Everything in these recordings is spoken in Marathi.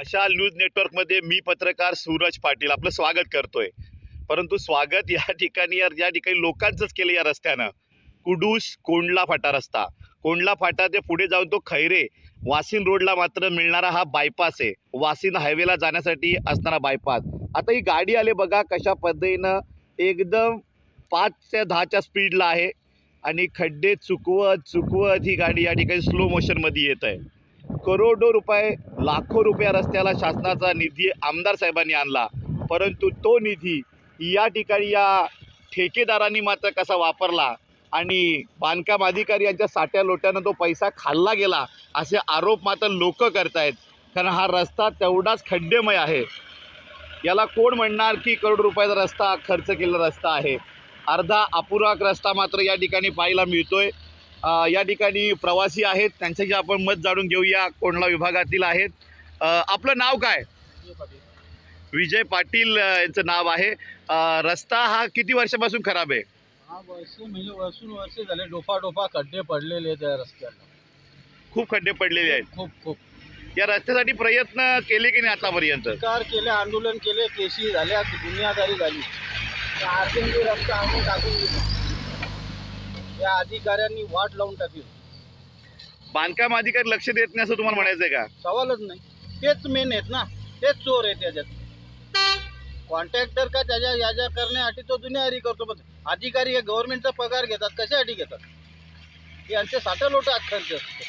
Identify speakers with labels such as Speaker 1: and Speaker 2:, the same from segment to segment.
Speaker 1: मशाल न्यूज नेटवर्कमध्ये मी पत्रकार सूरज पाटील आपलं स्वागत करतोय. परंतु स्वागत या ठिकाणी या या ठिकाणी लोकांचंच केलं या रस्त्यानं. कुडूस कोंडला फाटा रस्ता. कोंडला फाटा ते पुढे जाऊन तो खैरे. वासिन रोडला मात्र मिळणारा हा बायपास आहे. वासिन हायवेला जाण्यासाठी असणारा बायपास आता ही गाडी आले बघा कशा पद्धतीनं एकदम पाच ते दहाच्या स्पीडला आहे. आणि खड्डे चुकवत चुकवत ही गाडी या ठिकाणी स्लो मोशनमध्ये येत आहे करोडो रुपये लाखो रुपया रस्त्याला शासनाचा निधी आमदार साहेबांनी आणला. परंतु तो निधी या ठिकाणी या ठेकेदारांनी मात्र कसा वापरला आणि बांधकाम अधिकारी यांच्या साट्या लोट्यानं तो पैसा खाल्ला गेला असे आरोप मात्र लोक करतायत. कारण हा रस्ता तेवढाच खड्डेमय आहे. याला कोण म्हणणार की करोड रुपयाचा रस्ता खर्च केलेला रस्ता आहे. अर्धा अपुराक रस्ता मात्र या ठिकाणी पाहायला मिळतोय. आहे या ठिकाणी प्रवासी आहेत. त्यांच्याशी आपण मत जाणून घेऊया. कोंडला विभागातील आहेत. आपलं नाव काय? विजय पाटील यांचं नाव आहे. रस्ता हा किती वर्षापासून खराब आहे?
Speaker 2: हा वर्ष म्हणजे वर्षून वर्ष झाले. डोफा डोफा खड्डे पडलेले त्या रस्त्याला.
Speaker 1: खूप खड्डे पडलेले आहेत.
Speaker 2: खूप खूप.
Speaker 1: या रस्त्यासाठी प्रयत्न केले की नाही आतापर्यंत?
Speaker 2: कार केले आंदोलन केले केशी झाल्या दुनियादारी झाली. रस्ता आणून टाकून दिला. त्या अधिकाऱ्यांनी वाट लावून टाकली.
Speaker 1: बांधकाम अधिकारी लक्ष देत नाही असं तुम्हाला म्हणायचं आहे का?
Speaker 2: सवालच नाही. तेच मेन आहेत ना. तेच चोर आहेत त्याच्यात कॉन्ट्रॅक्टर का त्याच्या याच्या करण्यासाठी तो दुनियादारी करतो. पण अधिकारी हे गव्हर्नमेंटचा पगार घेतात. कशासाठी घेतात? यांचे साठा लोट खर्च. असतो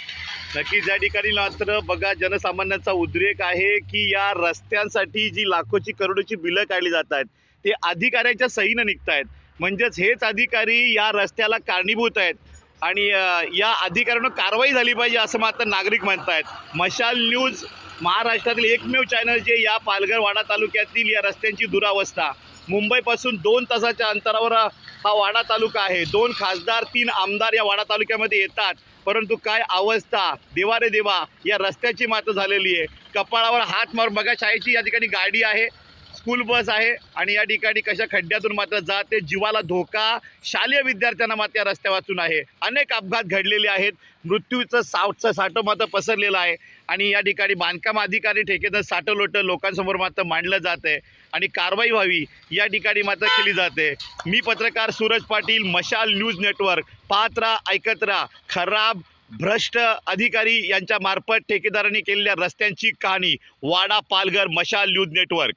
Speaker 1: नक्कीच या ठिकाणी मात्र बघा जनसामान्यांचा उद्रेक आहे की या रस्त्यांसाठी जी लाखोची करोडोची बिलं काढली जात आहेत ते अधिकाऱ्यांच्या सहीनं निघत आहेत म्हणजेच हेच अधिकारी या रस्त्याला कारणीभूत आहेत. आणि या अधिकाऱ्यांवर कारवाई झाली पाहिजे असं मात्र नागरिक म्हणत आहेत मशाल न्यूज महाराष्ट्रातील एकमेव चॅनल जे या पालघर वाडा तालुक्यातील या रस्त्यांची दुरावस्था. मुंबईपासून दोन तासाच्या अंतरावर हा वाडा तालुका आहे. दोन खासदार तीन आमदार या वाडा तालुक्यामध्ये येतात. परंतु काय अवस्था? देवा रे देवा या रस्त्याची मात्र झालेली आहे. कपाळावर हात मारून बघा शाळेची या ठिकाणी गाडी आहे. स्कूल बस आहे आणि या ठिकाणी कशा खड्ड्यातून मात्र जाते जीवाला धोका शालेय विद्यार्थ्यांना मात्र या रस्त्या वाचून आहे. अनेक अपघात घडलेले आहेत. मृत्यूचं सावचं साठं मात्र पसरलेलं आहे आणि या ठिकाणी बांधकाम अधिकारी ठेकेदार साठं लोटं लोकांसमोर मात्र मांडलं जात आहे आणि कारवाई व्हावी या ठिकाणी मात्र केली जाते मी पत्रकार सूरज पाटील मशाल न्यूज नेटवर्क पाहत राहा ऐकत राहा. खराब भ्रष्ट अधिकारी यांच्या मार्फत ठेकेदारांनी केलेल्या रस्त्यांची कहाणी वाडा पालघर मशाल न्यूज नेटवर्क.